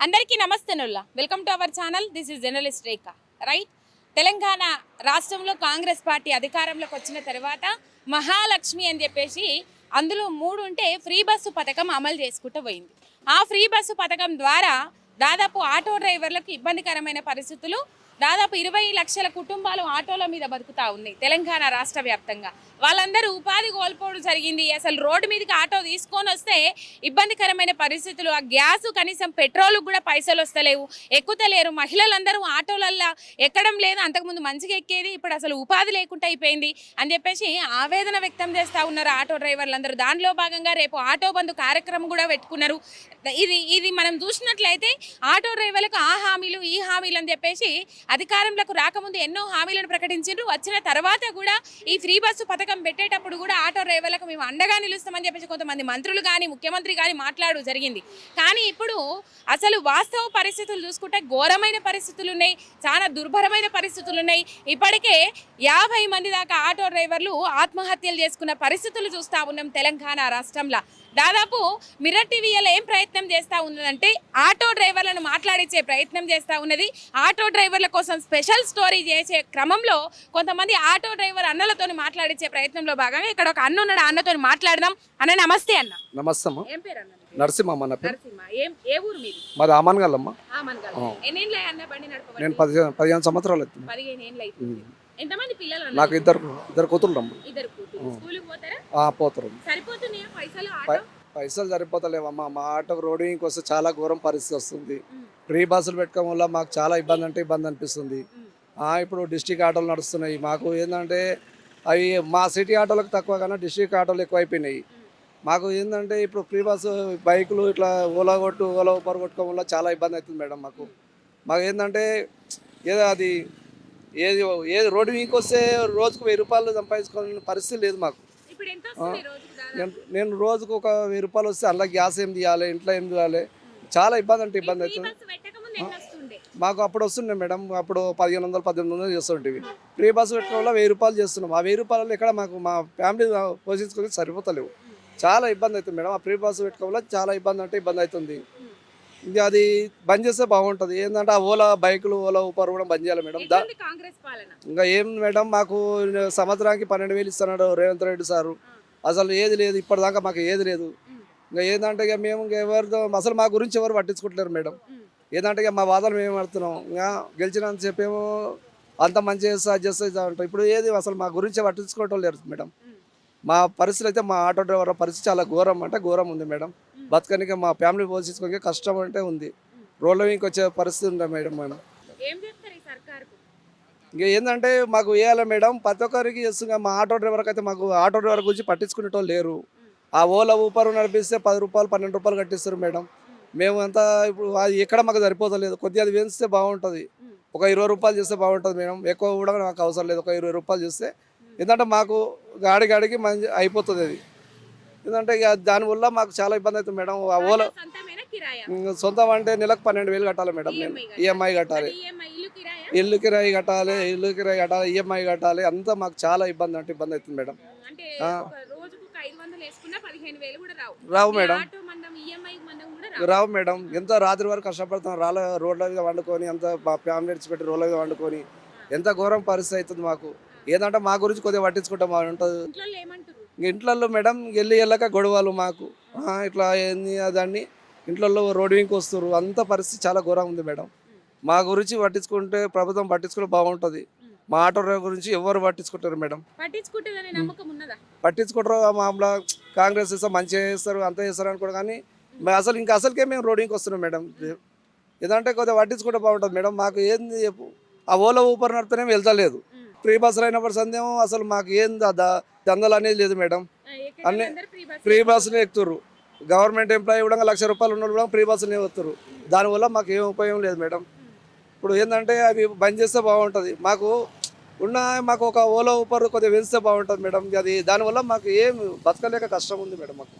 అందరికీ నమస్తే Nulla. Welcome to our channel this is journalist Rekha right Telangana రాష్ట్రంలో Congress party అధికారంలోకి వచ్చిన తర్వాత మహాలక్ష్మి అని చెప్పేసి అందులో మూడు ఉంటే ఫ్రీ బస్సు పథకం అమలు చేసుకుంటూ పోయింది. ఆ ఫ్రీ బస్సు పథకం ద్వారా దాదాపు ఆటో డ్రైవర్లకు ఇబ్బందికరమైన పరిస్థితులు దాదాపు ఇరవై లక్షల కుటుంబాలు ఆటోల మీద బతుకుతా ఉన్నాయి తెలంగాణ రాష్ట్ర వ్యాప్తంగా. వాళ్ళందరూ ఉపాధి కోల్పోవడం జరిగింది. అసలు రోడ్డు మీదకి ఆటో తీసుకొని వస్తే ఇబ్బందికరమైన పరిస్థితులు. ఆ గ్యాస్ కనీసం పెట్రోల్ కూడా పైసలు వస్తలేవు. ఎక్కుతలేరు. మహిళలందరూ ఆటోలల్లో ఎక్కడం లేదు. అంతకుముందు మంచిగా ఎక్కేది ఇప్పుడు అసలు ఉపాధి లేకుండా అయిపోయింది అని చెప్పేసి ఆవేదన వ్యక్తం చేస్తూ ఉన్నారు ఆటో డ్రైవర్లందరూ. దానిలో భాగంగా రేపు ఆటో బంధు కార్యక్రమం కూడా పెట్టుకున్నారు. ఇది ఇది మనం చూసినట్లయితే ఆటో డ్రైవర్లకు ఆ హామీలు ఈ హామీలు అని చెప్పేసి అధికారంలోకి రాకముందు ఎన్నో హామీలను ప్రకటించారు వచ్చిన తర్వాత కూడా ఈ ఫ్రీ బస్సు పథకం పెట్టేటప్పుడు కూడా ఆటో డ్రైవర్లకు మేము అండగా నిలుస్తామని చెప్పేసి కొంతమంది మంత్రులు కానీ ముఖ్యమంత్రి కానీ మాట్లాడు జరిగింది. కానీ ఇప్పుడు అసలు వాస్తవ పరిస్థితులు చూసుకుంటే ఘోరమైన పరిస్థితులు ఉన్నాయి. చాలా దుర్భరమైన పరిస్థితులు ఉన్నాయి. ఇప్పటికే యాభై మంది దాకా ఆటో డ్రైవర్లు ఆత్మహత్యలు చేసుకున్న పరిస్థితులు చూస్తూ ఉన్నాం తెలంగాణ రాష్ట్రంలో. దాదాపు మిర్రర్ టీవీ ఇలా ఏం ప్రయత్నం చేస్తూ ఉన్నదంటే ఆటో డ్రైవర్లను మాట్లాడించే ప్రయత్నం చేస్తూ ఉన్నది. ఆటో డ్రైవర్ల కోసం స్పెషల్ స్టోరీ చేసే క్రమంలో కొంతమంది ఆటో డ్రైవర్ అన్నలతో మాట్లాడించే ప్రయత్నంలో భాగంగా ఇక్కడ ఒక అన్న ఉన్నాడు. అన్నతో మాట్లాడదాం. అన్న నమస్తే అన్న. నమస్తే ఏం పేరు అన్న నరసింహమ్మ నా పేరు. నరసింహ. ఏం ఏ ఊరు మీది? మాది నడపబట్టి నేను పదిహేను పదిహేను సంవత్సరాలు అవుతుంది. పదిహేను ఏళ్ళు అవుతుంది ఎంతమంది పిల్లలు అన్న? నాకు ఇద్దరు ఇద్దరు కూతురు స్కూల్కి పోతారా? ఆ, పోతారు. సరిపోతున్నాయా పైసలు ఆటో? సరిపోతలేవమ్మా. మా ఆటోకి రోడ్డుకి వస్తే చాలా ఘోరం పరిస్థితి వస్తుంది. ఫ్రీ బస్సులు పెట్టుకోవడం వల్ల మాకు చాలా ఇబ్బంది అంటే ఇబ్బంది అనిపిస్తుంది. ఇప్పుడు డిస్టిక్ ఆటోలు నడుస్తున్నాయి. మాకు ఏంటంటే అవి మా సిటీ ఆటోలకు తక్కువ కానీ డిస్టిక్ ఆటోలు ఎక్కువ అయిపోయినాయి మాకు ఏంటంటే ఇప్పుడు ఫ్రీ బస్సు బైకులు ఇట్లా ఓలా కొట్టు ఓలా ఊపర్ కొట్టుకోవడం వల్ల చాలా ఇబ్బంది అవుతుంది మేడం మాకు. మాకు ఏంటంటే ఏదో అది ఏది ఏది రోడ్డు వీక్ వస్తే రోజుకు వెయ్యి రూపాయలు సంపాదించుకోవాలని పరిస్థితి లేదు మాకు? నేను రోజుకు ఒక వెయ్యి రూపాయలు వస్తే అందులో గ్యాస్ ఏం తీయాలి ఇంట్లో ఏం తీయాలి? చాలా ఇబ్బంది అంటే ఇబ్బంది అవుతుంది? మాకు అప్పుడు వస్తుండే మేడం అప్పుడు పదిహేను వందలు పద్దెనిమిది వందలు చేస్తుంటివి ఫ్రీ బస్సు పెట్టడం వల్ల వెయ్యి రూపాయలు చేస్తున్నాం. ఆ వెయ్యి రూపాయలు ఇక్కడ మాకు మా ఫ్యామిలీ పోషించుకొని సరిపోతలేవు. చాలా ఇబ్బంది అవుతుంది మేడం. ఆ ఫ్రీ బస్సు పెట్టుకోవడం చాలా ఇబ్బంది అంటే ఇబ్బంది అవుతుంది. ఇది అది బంద్ చేస్తే బాగుంటుంది. ఏంటంటే ఆ ఓలా బైకులు ఓలా ఊపర్ కూడా బంద్ చేయాలి మేడం. ఇంకా ఏం మేడం మాకు సంవత్సరానికి పన్నెండు వేలు ఇస్తున్నాడు రేవంత్ రెడ్డి సారు. అసలు ఏది లేదు ఇప్పటిదాకా మాకు ఏది లేదు. ఇంకా ఏంటంటే ఇక మేము ఇంకా ఎవరితో అసలు మా గురించి ఎవరు పట్టించుకుంటలేరు మేడం. ఏంటంటే ఇక మా వాదన మేము పడుతున్నాం ఇంకా గెలిచినంత చెప్పేమో అంత మంచి చేస్తా చేస్తా ఇప్పుడు ఏది అసలు మా గురించి పట్టించుకోవటం లేరు మేడం. మా పరిస్థితి అయితే మా ఆటో డ్రైవర్ పరిస్థితి చాలా ఘోరం అంటే ఘోరం ఉంది మేడం. బతకనికి మా ఫ్యామిలీ పోషించుకోనికి కష్టం అంటే ఉంది. రోడ్ల మీదకి వచ్చే పరిస్థితి ఉంది మేడం మేము ఇంకా ఏంటంటే మాకు వేయాలి మేడం? ప్రతి ఒక్కరికి చేస్తున్నా మా ఆటో డ్రైవర్కి అయితే మాకు ఆటో డ్రైవర్ గురించి పట్టించుకునేటోళ్ళు లేరు. ఆ ఓలా ఊపర్ నడిపిస్తే పది రూపాయలు పన్నెండు రూపాయలు కట్టిస్తారు మేడం. మేము అంతా ఇప్పుడు అది ఎక్కడ మాకు సరిపోతలేదు. కొద్దిగా అది పెంచితే బాగుంటుంది. ఒక ఇరవై రూపాయలు చేస్తే బాగుంటుంది మేడం. ఎక్కువ కూడా నాకు అవసరం లేదు. ఒక ఇరవై రూపాయలు చేస్తే. ఎందుకంటే మాకు గాడి గాడికి మంచి అయిపోతుంది అది. ఎందుకంటే ఇక దానివల్ల మాకు చాలా ఇబ్బంది అవుతుంది మేడం. ఆ ఓలా సొంతం అంటే నెలకు పన్నెండు వేలు కట్టాలి మేడం నేను. ఈఎంఐ కట్టాలి. అది EMI ఇల్లు కిరాయా? కట్టాలి ఇల్లు కిరాయి కట్టాలి ఈఎంఐ కట్టాలి. అంతా మాకు చాలా ఇబ్బంది అంటే ఇబ్బంది అవుతుంది మేడం. రావు. మేడం. రావు. మేడం. ఎంతో రాత్రి వరకు కష్టపడుతున్నాం రాళ్ళ రోడ్ల మీద వండుకొని ఎంత మా ఫ్యామిలీ విడిచిపెట్టి రోడ్ల మీద వండుకొని ఎంత ఘోరం పరిస్థితి అవుతుంది మాకు. ఏంటంటే మా గురించి కొద్దిగా పట్టించుకుంటాం అని ఉంటుంది ఇంట్లో మేడం వెళ్ళి వెళ్ళక గొడవలు మాకు. ఇట్లా ఏంది అదాన్ని ఇంట్లో రోడ్డు వింకి వస్తారు అంత పరిస్థితి చాలా ఘోరంగా ఉంది మేడం. మా గురించి పట్టించుకుంటే ప్రభుత్వం పట్టించుకుంటే బాగుంటుంది. మా ఆటో గురించి ఎవరు పట్టించుకుంటారు మేడం? పట్టించుకుంటారు మామూలు కాంగ్రెస్ చేస్తారు మంచిగా చేస్తారు అంతా చేస్తారు అనుకోరు కానీ అసలు ఇంకా అసలుకే మేము రోడ్డుకి వస్తున్నాం మేడం. ఏదంటే కొద్దిగా పట్టించుకుంటే బాగుంటుంది మేడం. మాకు ఏంది చెప్పు. ఆ ఓలా ఊపర్ నడితేనే వెళ్తలేదు. ఫ్రీ బస్సులు అయినప్పుడు సందేహం అసలు మాకు ద- దందలు అనేది లేదు మేడం. అన్ని ఫ్రీ బస్సులు ఎక్కుతారు గవర్నమెంట్ ఎంప్లాయీ కూడా లక్ష రూపాయలు ఉన్న కూడా ఫ్రీ బస్సులు ఎక్కుతారు దానివల్ల మాకు ఏం ఉపయోగం లేదు మేడం. ఇప్పుడు ఏంటంటే అవి బంద్ చేస్తే బాగుంటుంది. మాకు ఉన్న మాకు ఒక ఓలా ఊపర్ కొద్దిగా పెంచితే బాగుంటుంది మేడం. అది దానివల్ల మాకు ఏం బతకలేక కష్టం ఉంది మేడం మాకు.